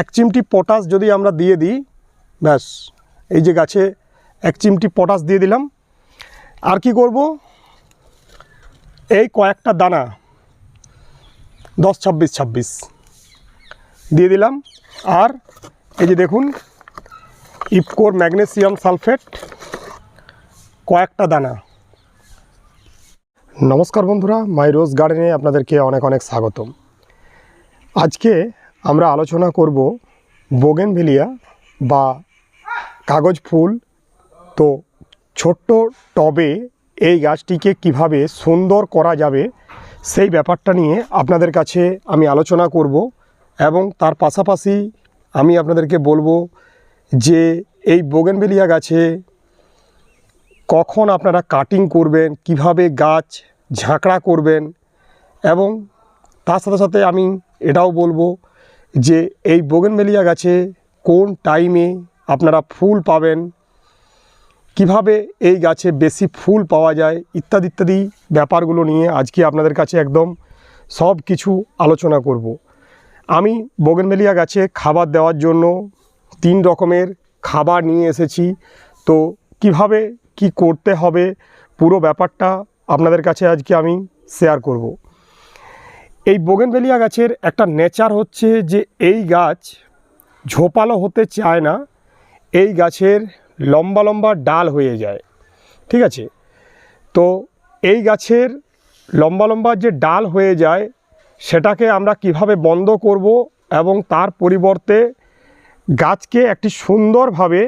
এক চিমটি পটাশ যদি আমরা দিয়ে দিই, ব্যাস, এই যে গাছে এক চিমটি পটাশ দিয়ে দিলাম। আর কি করব? এই কয়েকটা দানা, দশ, ছাব্বিশ ছাব্বিশ দিয়ে দিলাম। আর এই যে দেখুন, ইপকোর ম্যাগনেসিয়াম সালফেট, কয়েকটা দানা। নমস্কার বন্ধুরা মাই রোজ গার্ডেনে আপনাদেরকে অনেক অনেক স্বাগতম। আজকে আমরা আলোচনা করব বোগেনভেলিয়া বা কাগজ ফুল। তো ছোট্ট টবে এই গাছটিকে কীভাবে সুন্দর করা যাবে সেই ব্যাপারটা নিয়ে আপনাদের কাছে আমি আলোচনা করব এবং তার পাশাপাশি আমি আপনাদেরকে বলব যে এই বোগেনভেলিয়া গাছে কখন আপনারা কাটিং করবেন, কীভাবে গাছ ঝাঁকড়া করবেন এবং তার সাথে সাথে আমি এটাও বলব যে এই বোগেনভেলিয়া গাছে কোন টাইমে আপনারা ফুল পাবেন, কীভাবে এই গাছে বেশি ফুল পাওয়া যায়, ইত্যাদি ইত্যাদি ব্যাপারগুলো নিয়ে আজকে আপনাদের কাছে একদম সব কিছু আলোচনা করব। আমি বোগেনভেলিয়া গাছে খাবার দেওয়ার জন্য তিন রকমের খাবার নিয়ে এসেছি তো কীভাবে, কি করতে হবে, পুরো ব্যাপারটা আপনাদের কাছে আজকে আমি শেয়ার করব। এই বোগেনভেলিয়া গাছের একটা নেচার হচ্ছে যে এই গাছ ঝোপালো হতে চায় না, এই গাছের লম্বা লম্বা ডাল হয়ে যায়, ঠিক আছে? তো এই গাছের লম্বা লম্বা যে ডাল হয়ে যায়, সেটাকে আমরা কীভাবে বন্ধ করব এবং তার পরিবর্তে গাছকে একটি সুন্দরভাবে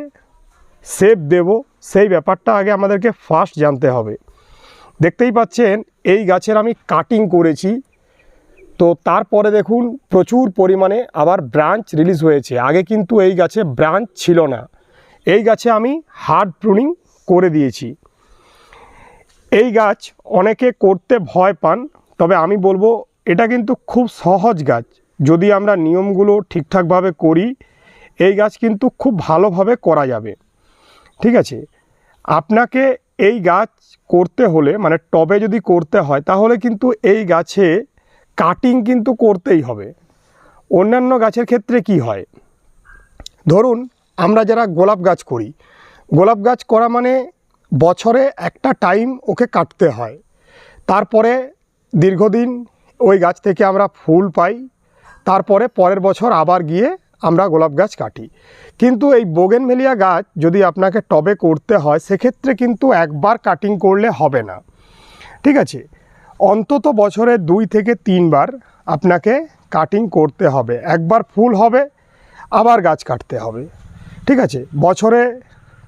সেপ দেব, সেই ব্যাপারটা আগে আমাদেরকে ফার্স্ট জানতে হবে। দেখতেই পাচ্ছেন, এই গাছের আমি কাটিং করেছি তো তারপরে দেখুন, প্রচুর পরিমাণে আবার ব্রাঞ্চ রিলিজ হয়েছে। আগে কিন্তু এই গাছে ব্রাঞ্চ ছিল না। এই গাছে আমি হার্ড প্রুনিং করে দিয়েছি। এই গাছ অনেকে করতে ভয় পান, তবে আমি বলব এটা কিন্তু খুব সহজ গাছ। যদি আমরা নিয়মগুলো ঠিকঠাকভাবে করি, এই গাছ কিন্তু খুব ভালোভাবে করা যাবে। ঠিক আছে? আপনাকে এই গাছ করতে হলে মানে টবে যদি করতে হয়, তাহলে কিন্তু এই গাছে কাটিং কিন্তু করতেই হবে। অন্যান্য গাছের ক্ষেত্রে কি হয়? ধরুন, আমরা যারা গোলাপ গাছ করি, গোলাপ গাছ করা মানে বছরে একটা টাইম ওকে কাটতে হয়। তারপরে দীর্ঘদিন ওই গাছ থেকে আমরা ফুল পাই, তারপরে পরের বছর আবার গিয়ে আমরা গোলাপ গাছ কাটি। কিন্তু এই বোগেনভেলিয়া গাছ যদি আপনাকে টবে করতে হয়, সেক্ষেত্রে কিন্তু একবার কাটিং করলে হবে না। ঠিক আছে? অন্তত বছরে দুই থেকে তিনবার আপনাকে কাটিং করতে হবে। একবার ফুল হবে, আবার গাছ কাটতে হবে। ঠিক আছে? বছরে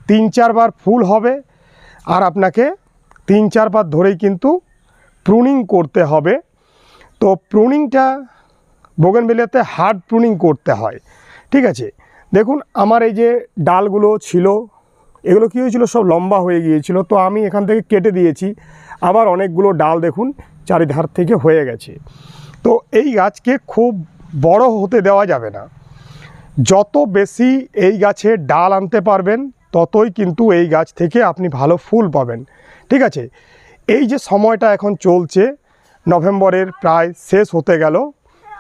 তিন চারবার ফুল হবে, আর আপনাকে তিন চারবার ধরেই কিন্তু প্রুনিং করতে হবে। তো প্রুনিংটা বোগেনভেলিয়াতে হার্ড প্রুনিং করতে হয়। ঠিক আছে? দেখুন, আমার এই যে ডালগুলো ছিল এগুলো কী হয়েছিল? সব লম্বা হয়ে গিয়েছিল। তো আমি এখান থেকে কেটে দিয়েছি। আবার অনেকগুলো ডাল দেখুন, চারিধার থেকে হয়ে গেছে। তো এই গাছকে খুব বড় হতে দেওয়া যাবে না। যত বেশি এই গাছে ডাল আনতে পারবেন, ততই কিন্তু এই গাছ থেকে আপনি ভালো ফুল পাবেন। ঠিক আছে? এই যে সময়টা এখন চলছে, নভেম্বরের প্রায় শেষ হতে গেল।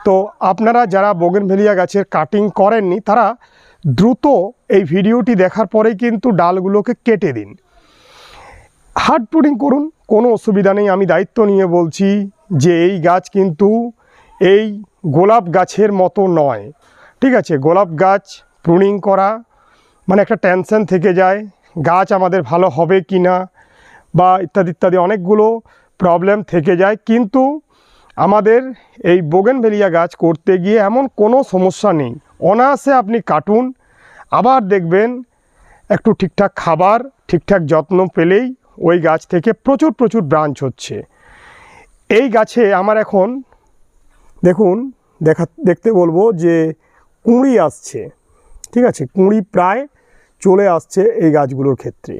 তো আপনারা যারা বোগেনভেলিয়া গাছের কাটিং করেননি, তারা দ্রুত এই ভিডিওটি দেখার পরেই কিন্তু ডালগুলোকে কেটে দিন। হার্ড প্রুডিং করুন, কোনো অসুবিধা নেই। আমি দায়িত্ব নিয়ে বলছি যে এই গাছ কিন্তু এই গোলাপ গাছের মতো নয়। ঠিক আছে, গোলাপ গাছ প্রুনিং করা মানে একটা টেনশন থেকে যায়, গাছ আমাদের ভালো হবে কি না বা ইত্যাদি ইত্যাদি অনেকগুলো প্রবলেম থেকে যায়। কিন্তু আমাদের এই বোগেনভেলিয়া গাছ করতে গিয়ে এমন কোনো সমস্যা নেই। অনায়াসে আপনি কাটুন, আবার দেখবেন একটু ঠিকঠাক খাবার, ঠিকঠাক যত্ন পেলেই ওই গাছ থেকে প্রচুর প্রচুর ব্রাঞ্চ হচ্ছে। এই গাছে আমার এখন, দেখুন, দেখা, দেখতে বলব যে কুঁড়ি আসছে, ঠিক আছে? কুঁড়ি প্রায় চলে আসছে এই গাছগুলোর ক্ষেত্রে।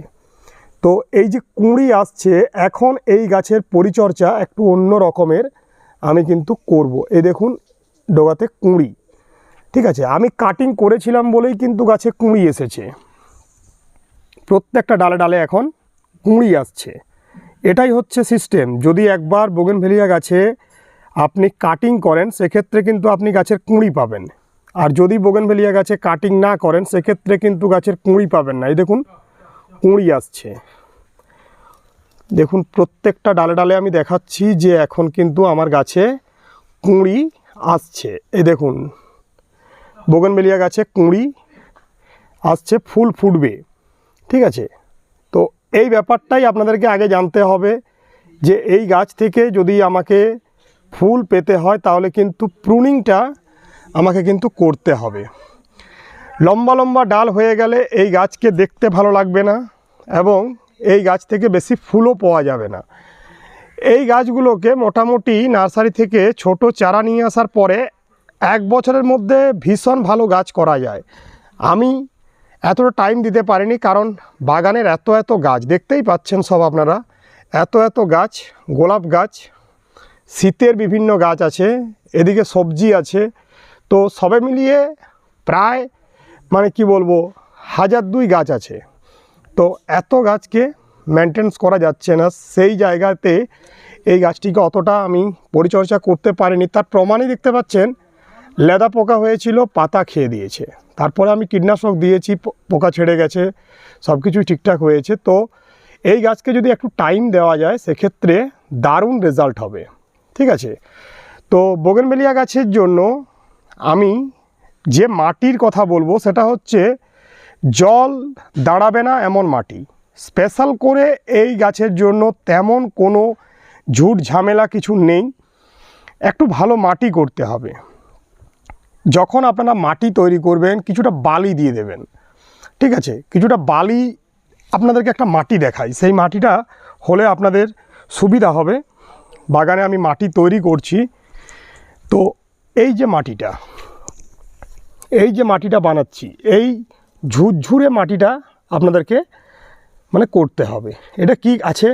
তো এই যে কুঁড়ি আসছে, এখন এই গাছের পরিচর্যা একটু অন্য রকমের আমি কিন্তু করব। এই দেখুন, ডোগাতে কুঁড়ি। ঠিক আছে, আমি কাটিং করেছিলাম বলেই কিন্তু গাছে কুঁড়ি এসেছে। প্রত্যেকটা ডালে ডালে এখন কুঁড়ি আসছে। এটাই হচ্ছে সিস্টেম যদি একবার বোগেনভেলিয়া গাছে আপনি কাটিং করেন, সেক্ষেত্রে কিন্তু আপনি গাছের কুঁড়ি পাবেন। আর যদি বোগেনভেলিয়া গাছে কাটিং না করেন, সেক্ষেত্রে কিন্তু গাছের কুঁড়ি পাবেন না। এই দেখুন, কুঁড়ি আসছে। দেখুন, প্রত্যেকটা ডালে ডালে আমি দেখাচ্ছি যে এখন কিন্তু আমার গাছে কুঁড়ি আসছে। এই দেখুন বোগেনভেলিয়া গাছে কুঁড়ি আসছে, ফুল ফুটবে। ঠিক আছে? তো এই ব্যাপারটাই আপনাদেরকে আগে জানতে হবে যে এই গাছ থেকে যদি আমাকে ফুল পেতে হয়, তাহলে কিন্তু প্রুনিংটা আমাকে কিন্তু করতে হবে। লম্বা লম্বা ডাল হয়ে গেলে এই গাছকে দেখতে ভালো লাগবে না এবং এই গাছ থেকে বেশি ফুলও পাওয়া যাবে না। এই গাছগুলোকে মোটামুটি নার্সারি থেকে ছোট চারা নিয়ে আসার পরে এক বছরের মধ্যে ভীষণ ভালো গাছ করা যায়। আমি এতটা টাইম দিতে পারিনি কারণ বাগানের এত এত গাছ, দেখতেই পাচ্ছেন সব আপনারা, এত এত গাছ, গোলাপ গাছ, শীতের বিভিন্ন গাছ আছে, এদিকে সবজি আছে। তো সবে মিলিয়ে প্রায় মানে কি বলব, হাজার দুই গাছ আছে। তো এত গাছকে মেনটেন্স করা যাচ্ছে না, সেই জায়গাতে এই গাছটিকে অতটা আমি পরিচর্যা করতে পারিনি। তার প্রমাণই দেখতে পাচ্ছেন লেদা পোকা হয়েছিল, পাতা খেয়ে দিয়েছে। তারপরে আমি কীটনাশক দিয়েছি পোকা ছেড়ে গেছে সব কিছুই ঠিকঠাক হয়েছে। তো এই গাছকে যদি একটু টাইম দেওয়া যায়, সেক্ষেত্রে দারুণ রেজাল্ট হবে। ঠিক আছে? তো বোগেনবেলিয়া গাছের জন্য আমি যে মাটির কথা বলব, সেটা হচ্ছে জল দাঁড়াবে না এমন মাটি। স্পেশাল করে এই গাছের জন্য তেমন কোনো ঝুট ঝামেলা কিছু নেই। একটু ভালো মাটি করতে হবে। যখন আপনারা মাটি তৈরি করবেন, কিছুটা বালি দিয়ে দেবেন। ঠিক আছে? কিছুটা বালি আপনাদেরকে একটা মাটি দেখাই। সেই মাটিটা হলে আপনাদের সুবিধা হবে। বাগানে আমি মাটি তৈরি করছি। তো এই যে মাটিটা, এই যে মাটিটা বানাচ্ছি, এই ঝুরঝুরে মাটিটা আপনাদেরকে মানে করতে হবে। এটা কি আছে?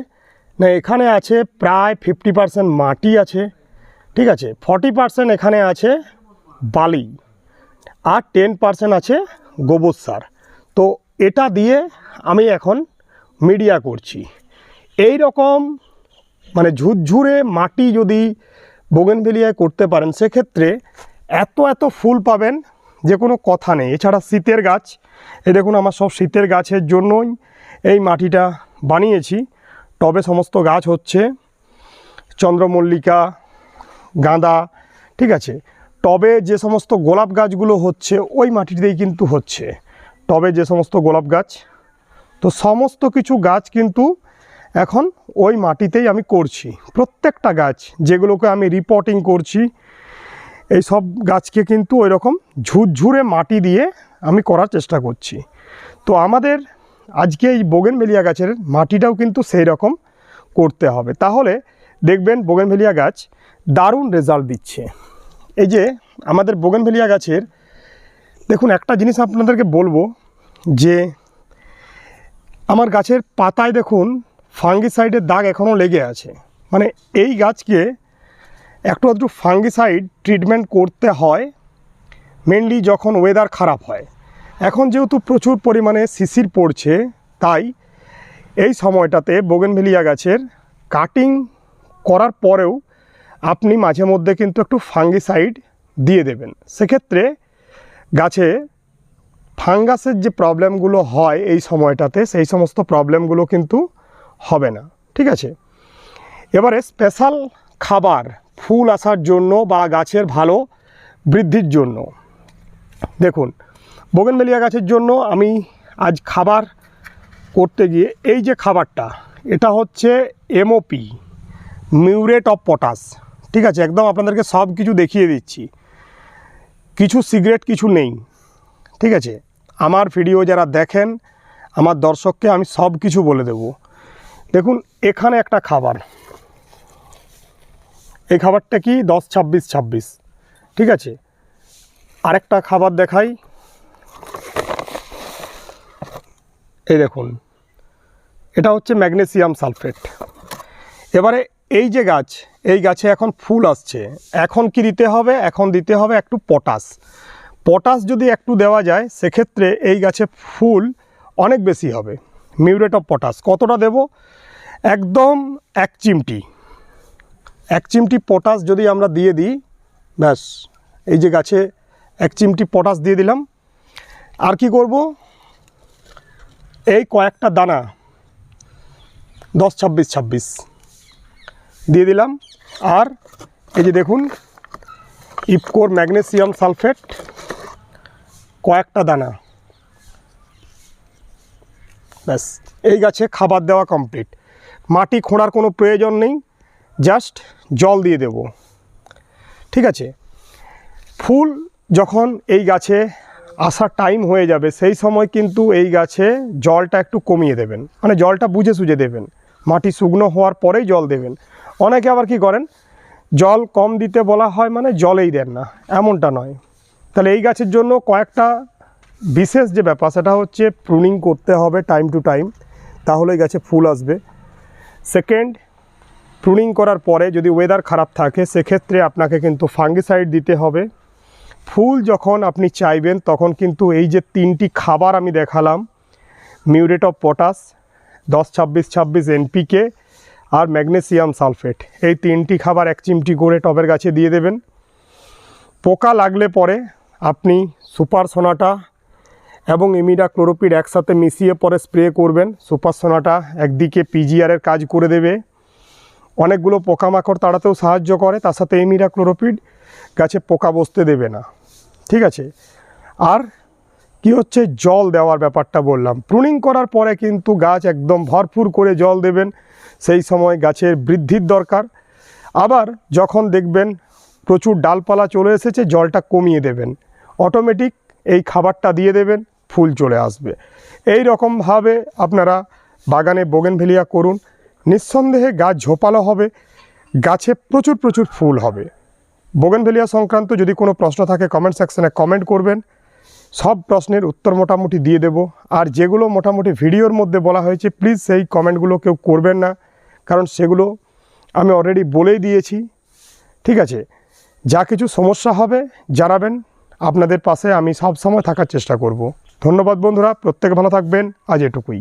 না, এখানে আছে প্রায় ফিফটি পার্সেন্ট মাটি আছে। ঠিক আছে? ফর্টি পার্সেন্ট এখানে আছে বালি আর টেন পার্সেন্ট আছে গোবর সার। তো এটা দিয়ে আমি এখন মিডিয়া করছি। এই রকম মানে ঝুরঝুরে মাটি যদি বোগেনভেলিয়ায় করতে পারেন, সেক্ষেত্রে এত এত ফুল পাবেন, যে কোনো কথা নেই। এছাড়া শীতের গাছ, এ দেখুন আমার সব শীতের গাছের জন্যই এই মাটিটা বানিয়েছি। টবে সমস্ত গাছ হচ্ছে, চন্দ্রমল্লিকা, গাঁদা, ঠিক আছে? টবে যে সমস্ত গোলাপ গাছগুলো হচ্ছে, ওই মাটিতেই কিন্তু হচ্ছে। টবে যে সমস্ত গোলাপ গাছ, তো সমস্ত কিছু গাছ কিন্তু এখন ওই মাটিতেই আমি করছি। প্রত্যেকটা গাছ যেগুলোকে আমি রিপোর্টিং করছি, এই সব গাছকে কিন্তু ওই রকম ঝুরঝুরে মাটি দিয়ে আমি করার চেষ্টা করছি। তো আমাদের আজকে এই বোগেনভেলিয়া গাছের মাটিটাও কিন্তু সেই রকম করতে হবে। তাহলে দেখবেন বোগেনভেলিয়া গাছ দারুণ রেজাল্ট দিচ্ছে। এই যে আমাদের বোগেনভেলিয়া গাছের, দেখুন একটা জিনিস আপনাদেরকে বলব যে আমার গাছের পাতায় দেখুন ফাঙ্গিসাইডের দাগ এখনও লেগে আছে। মানে এই গাছকে একটু আধটু ফাঙ্গিসাইড ট্রিটমেন্ট করতে হয় মেনলি যখন ওয়েদার খারাপ হয়। এখন যেহেতু প্রচুর পরিমাণে শিশির পড়ছে, তাই এই সময়টাতে বোগেনভেলিয়া গাছের কাটিং করার পরেও আপনি মাঝে মধ্যে কিন্তু একটু ফাঙ্গিসাইড দিয়ে দেবেন। সেক্ষেত্রে গাছে ফাঙ্গাসের যে প্রবলেমগুলো হয় এই সময়টাতে, সেই সমস্ত প্রবলেমগুলো কিন্তু হবে না। ঠিক আছে? এবারে স্পেশাল খাবার, ফুল আসার জন্য বা গাছের ভালো বৃদ্ধির জন্য। দেখুন বোগেনবেলিয়া গাছের জন্য আমি আজ খাবার করতে গিয়ে এই যে খাবারটা, এটা হচ্ছে এমওপি মিউরেট অফ পটাশ। ঠিক আছে, একদম আপনাদেরকে সব কিছু দেখিয়ে দিচ্ছি। কিছু সিগারেট, কিছু নেই। ঠিক আছে, আমার ভিডিও যারা দেখেন, আমার দর্শককে আমি সব কিছু বলে দেব। দেখুন, এখানে একটা খাবার। এই খাবারটা কি? দশ, ছাব্বিশ ছাব্বিশ। ঠিক আছে, আরেকটা খাবার দেখাই। এই দেখুন, এটা হচ্ছে ম্যাগনেসিয়াম সালফেট। এবারে এই যে গাছ এই গাছে এখন ফুল আসছে। এখন কি দিতে হবে? এখন দিতে হবে একটু পটাশ। পটাশ যদি একটু দেওয়া যায়, সেক্ষেত্রে এই গাছে ফুল অনেক বেশি হবে। Muriate of potash. কতটা দেব? একদম এক চিমটি। এক চিমটি পটাশ যদি আমরা দিয়ে দিই, ব্যাস, এই যে গাছে এক চিমটি পটাশ দিয়ে দিলাম। আর কি করব? এই কয়েকটা দানা, দশ, ছাব্বিশ ছাব্বিশ দিয়ে দিলাম। আর এই যে দেখুন ইপকোর ম্যাগনেসিয়াম সালফেট, কয়েকটা দানা। ব্যাস, এই গাছে খাবার দেওয়া কমপ্লিট। মাটি খোঁড়ার কোনো প্রয়োজন নেই, জাস্ট জল দিয়ে দেব। ঠিক আছে? ফুল যখন এই গাছে আসার টাইম হয়ে যাবে, সেই সময় কিন্তু এই গাছে জলটা একটু কমিয়ে দেবেন। মানে জলটা বুঝে সুঝে দেবেন। মাটি শুকনো হওয়ার পরেই জল দেবেন। অনেকে আবার কি করেন? জল কম দিতে বলা হয় মানে জলেই দেন না, এমনটা নয়। তাহলে এই গাছের জন্য কয়েকটা বিশেষ যে ব্যাপার, সেটা হচ্ছে প্রুনিং করতে হবে টাইম টু টাইম তাহলে গাছে ফুল আসবে। সেকেন্ড প্রুনিং করার পরে যদি ওয়েদার খারাপ থাকে, সেক্ষেত্রে আপনাকে কিন্তু ফাঙ্গিসাইড দিতে হবে। ফুল যখন আপনি চাইবেন, তখন কিন্তু এই যে তিনটি খাবার আমি দেখালাম মিউরেট অফ পটাশ দশ ছাব্বিশ ছাব্বিশ এনপিকে আর ম্যাগনেসিয়াম সালফেট। এই তিনটি খাবার এক চিমটি করে টবের গাছে দিয়ে দেবেন। পোকা লাগলে পরে আপনি সুপার সোনাটা এবং ইমিডা ক্লোরোপিড একসাথে মিশিয়ে পরে স্প্রে করবেন। সুপার সোনাটা একদিকে পিজিআরের কাজ করে দেবে। অনেকগুলো পোকামাকড় তাড়াতেও সাহায্য করে, তার সাথে এমিরা ক্লোরোপিড গাছে পোকা বসতে দেবে না। ঠিক আছে? আর কি হচ্ছে? জল দেওয়ার ব্যাপারটা বললাম। প্রুনিং করার পরে কিন্তু গাছ একদম ভরপুর করে জল দেবেন। সেই সময় গাছের বৃদ্ধির দরকার। আবার যখন দেখবেন প্রচুর ডালপালা চলে এসেছে, জলটা কমিয়ে দেবেন। অটোমেটিক এই খাবারটা দিয়ে দেবেন, ফুল চলে আসবে। এই রকমভাবে আপনারা বাগানে বোগেনভেলিয়া করুন। নিঃসন্দেহে গাছ ঝোপালো হবে, গাছে প্রচুর প্রচুর ফুল হবে। বোগেনভেলিয়া সংক্রান্ত যদি কোনো প্রশ্ন থাকে কমেন্ট সেকশনে কমেন্ট করবেন। সব প্রশ্নের উত্তর মোটামুটি দিয়ে দেব। আর যেগুলো মোটামুটি ভিডিওর মধ্যে বলা হয়েছে প্লিজ সেই কমেন্টগুলো কেউ করবেন না। কারণ সেগুলো আমি অলরেডি বলেই দিয়েছি। ঠিক আছে? যা কিছু সমস্যা হবে জানাবেন। আপনাদের পাশে আমি সব সময় থাকার চেষ্টা করব। ধন্যবাদ বন্ধুরা, প্রত্যেক ভালো থাকবেন। আজ এটুকুই।